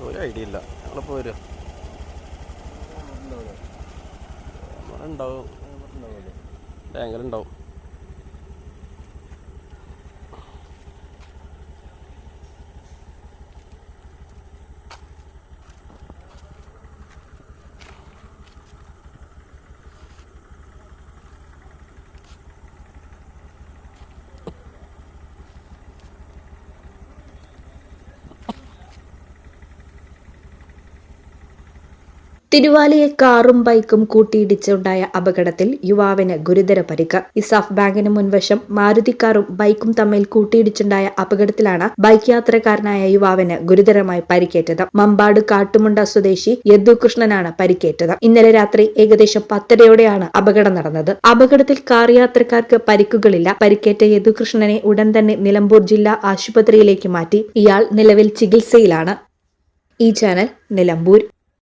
ഒരു ഐഡിയ ഇല്ല. ഞങ്ങളിപ്പോൾ വരിക ഉണ്ടാവും. ടാങ്കിലുണ്ടാവും തിരുവാലിയിൽ കാറും ബൈക്കും കൂട്ടിയിടിച്ചുണ്ടായ അപകടത്തിൽ യുവാവിന് ഗുരുതര പരിക്ക്. ഇസാഫ് ബാങ്കിന് മുൻവശം മാരുതി കാറും ബൈക്കും തമ്മിൽ കൂട്ടിയിടിച്ചുണ്ടായ അപകടത്തിലാണ് ബൈക്ക് യാത്രക്കാരനായ യുവാവിന് ഗുരുതരമായി പരിക്കേറ്റത്. മമ്പാട് കാട്ടുമുണ്ട സ്വദേശി യദുകൃഷ്ണനാണ് പരിക്കേറ്റത്. ഇന്നലെ രാത്രി ഏകദേശം പത്തരയോടെയാണ് അപകടം നടന്നത്. അപകടത്തിൽ കാർ യാത്രക്കാർക്ക് പരിക്കുകളില്ല. പരിക്കേറ്റ യദുകൃഷ്ണനെ ഉടൻ തന്നെ നിലമ്പൂർ ജില്ലാ ആശുപത്രിയിലേക്ക് മാറ്റി. ഇയാൾ നിലവിൽ ചികിത്സയിലാണ്. ഈ ചാനൽ നിലമ്പൂർ.